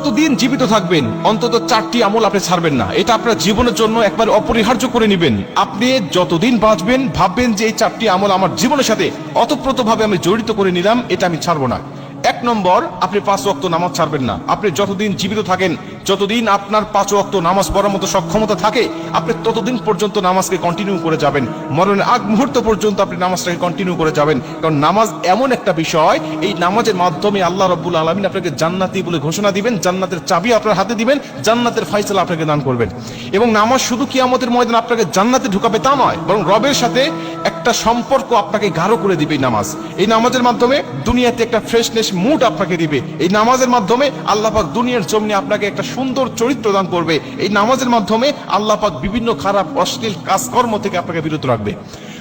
যতদিন জীবিত থাকবেন? অন্তত চারটি আমল আপনি ছাড়বেন না। এটা আপনার জীবনের জন্য একবার অপরিহার্য করে নেবেন। আপনি যতদিন বাঁচবেন, ভাববেন যে এই চারটি আমল আমার জীবনের সাথে অতপ্রতভাবে আমি জড়িত করে নিলাম, এটা আমি ছাড়বো না। এক নম্বর, আপনি পাঁচ ওয়াক্ত নামাজ ছাড়বেন না। আপনি যতদিন জীবিত থাকেন, যতদিন আপনার পাঁচ ওয়াক্ত নামাজ পড়ার মতো সক্ষমতা থাকে, আপনি ততদিন পর্যন্ত নামাজকে কন্টিনিউ করে যাবেন। মরণের আগ মুহূর্ত পর্যন্ত আপনি নামাজটাকে কন্টিনিউ করে যাবেন। কারণ নামাজ এমন একটা বিষয়, এই নামাজের মাধ্যমে আল্লাহ রব্বুল আলমিন আপনাকে জান্নাতি বলে ঘোষণা দিবেন, জান্নাতের চাবি আপনার হাতে দিবেন, জান্নাতের ফাইসলা আপনাকে দান করবেন। এবং নামাজ শুধু কিয়ামতের ময়দান আপনাকে জান্নাতে ঢুকাবে তা নয়, বরং রবের সাথে একটা সম্পর্ক আপনাকে গাঢ় করে দিবে এই নামাজ। এই নামাজের মাধ্যমে দুনিয়াতে একটা ফ্রেশনেস মুড আপনাকে দিবে। এই নামাজের মাধ্যমে আল্লাহ পাক দুনিয়ার জমিনে আপনাকে একটা সুন্দর চরিত্র দান করবে। এই নামাজের মাধ্যমে আল্লাহ পাক বিভিন্ন খারাপ, অশ্লীল কাজকর্ম থেকে আপনাকে বিরত রাখবে।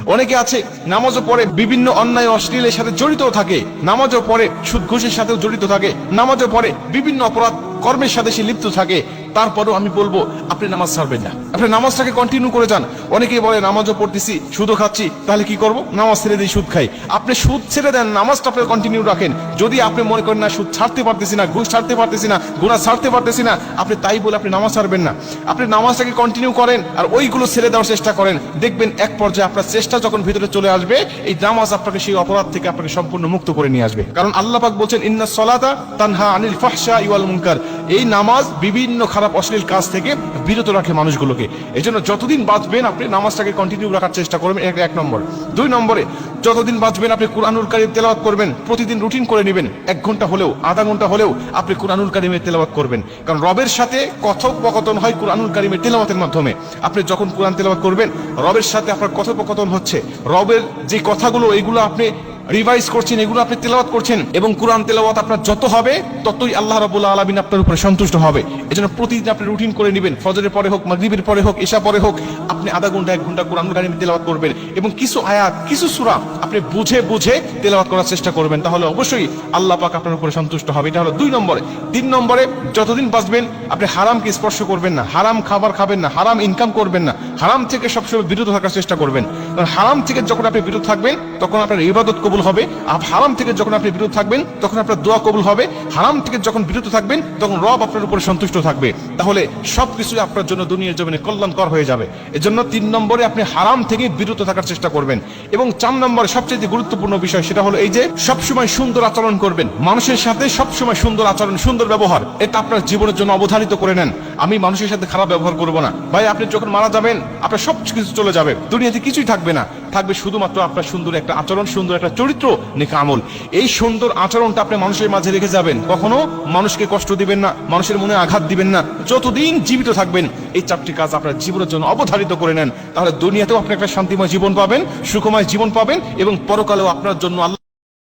অনেকে আছে, নামাজও পড়ে বিভিন্ন অন্যায়, অশ্লীলের সাথে জড়িত থাকে। নামাজও পরে সুদ, ঘুষের সাথেও জড়িত থাকে। নামাজও পরে বিভিন্ন অপরাধ কর্মের সাথে সে লিপ্ত থাকে। তারপরেও আমি বলব, আপনি নামাজ ছাড়বেন না। আপনি নামাজটাকে কন্টিনিউ করে যান। অনেকেই বলে, নামাজও পড়তেছি, সুদও খাচ্ছি, তাহলে কি করব? নামাজ ছেড়ে দিয়ে সুদ খাই। আপনি সুদ ছেড়ে দেন, নামাজটা আপনি কন্টিনিউ রাখেন। যদি আপনি মনে করেন না, সুদ ছাড়তে পারতেছি না, ঘুষ ছাড়তে পারতেছি না গুণা ছাড়তে পারতেছি না, আপনি তাই বলে আপনি নামাজ ছাড়বেন না। আপনি নামাজটাকে কন্টিনিউ করেন আর ওইগুলো ছেড়ে দেওয়ার চেষ্টা করেন। দেখবেন এক পর্যায়ে আপনার চেষ্টা যখন ভিতরে চলে আসবে, এই নামাজ আপনাকে সেই অপরাধ থেকে আপনাকে সম্পূর্ণ মুক্ত করে নিয়ে আসবে। কারণ আল্লাহ পাক বলছেন ইন্না সলাতা তানহা আনিল ফাহশা ইওয়াল মুনকার। এই নামাজ বিভিন্ন খারাপ, অশ্লীল কাজ থেকে বিরত রাখে মানুষগুলোকে। এই জন্য যতদিন বাঁচবেন আপনি নামাজটাকে কন্টিনিউ রাখার চেষ্টা করবেন, এক এক নম্বর। দুই নম্বরে, যতদিন বাঁচবেন আপনি কুরআনুল কারিম তেলাওয়াত করবেন, প্রতিদিন রুটিন করে নেবেন। এক ঘণ্টা হলেও, আধা ঘণ্টা হলেও আপনি কুরআনুল কারিমের তেলাওয়াত করবেন। কারণ রবের সাথে কথোপকথন হয় কুরআনুল কারিমের তেলাওয়াতের মাধ্যমে। আপনি যখন কোরআন তেলাওয়াত করবেন, রবের সাথে আপনার কথোপকথন হচ্ছে। রবের যে কথাগুলো এইগুলো আপনি রিভাইজ করছেন, এগুলো আপনি তেলাওয়াত করছেন এবং কোরআন তেলাওয়াত আপনার যত হবে, ততই আল্লাহ রাবুল্লাহ আলমিন আপনার উপরে সন্তুষ্ট হবে। এজন্য প্রতিদিন আপনি রুটিন করে নেবেন। ফজরের পরে হোক, মাগরিবের পরে হোক এশা পরে হোক, আপনি আধা ঘণ্টা, এক ঘণ্টা কোরআন কারিম তেলাওয়াত করবেন এবং কিছু আয়াত, কিছু সূরা আপনি বুঝে বুঝে তেলাওয়াত করার চেষ্টা করবেন। তাহলে অবশ্যই আল্লাহ পাক আপনার উপরে সন্তুষ্ট হবে। এটা হলো দুই নম্বরে। তিন নম্বরে, যতদিন বাঁচবেন, আপনি হারামকে স্পর্শ করবেন না। হারাম খাবার খাবেন না, হারাম ইনকাম করবেন না। হারাম থেকে সবসময় বিরত থাকার চেষ্টা করবেন। কারণ হারাম থেকে যখন আপনি বিরত থাকবেন, তখন আপনার ইবাদত কবুল হবে। আর হারাম থেকে যখন আপনি বিরত থাকবেন, তখন আপনার দোয়া কবুল হবে। হারাম থেকে যখন বিরত থাকবেন, তখন রব আপনার উপরে সন্তুষ্ট থাকবে। তাহলে সবকিছু আপনার জন্য দুনিয়ার জমিনে কল্যাণকর হয়ে যাবে। এজন্য তিন নম্বরে আপনি হারাম থেকে বিরত থাকার চেষ্টা করবেন। এবং চার নম্বরে সবচেয়ে গুরুত্বপূর্ণ বিষয় সেটা হলো এই যে, সবসময় সুন্দর আচরণ করবেন। মানুষের সাথে সবসময় সুন্দর আচরণ, সুন্দর ব্যবহার, এটা আপনার জীবনের জন্য অবধারিত করে নেন। আমি মানুষের সাথে খারাপ ব্যবহার করব না। ভাই, আপনি যখন মারা যাবেন, আপনার সব কিছু চলে যাবে। দুনিয়াতে কিছুই থাকবে না। থাকবে শুধুমাত্র আপনার সুন্দর একটা আচরণ, সুন্দর একটা চরিত্র, নেকা আমল। এই সুন্দর আচরণটা আপনি মানুষের মাঝে রেখে যাবেন। কখনো মানুষকে কষ্ট দিবেন না, মানুষের মনে আঘাত দিবেন না। যতদিন জীবিত থাকবেন, এই চারটি কাজ আপনার জীবনের জন্য অবধারিত করে নেন। তাহলে দুনিয়াতেও আপনি একটা শান্তিময় জীবন পাবেন, সুখময় জীবন পাবেন এবং পরকালেও আপনার জন্য আল্লাহ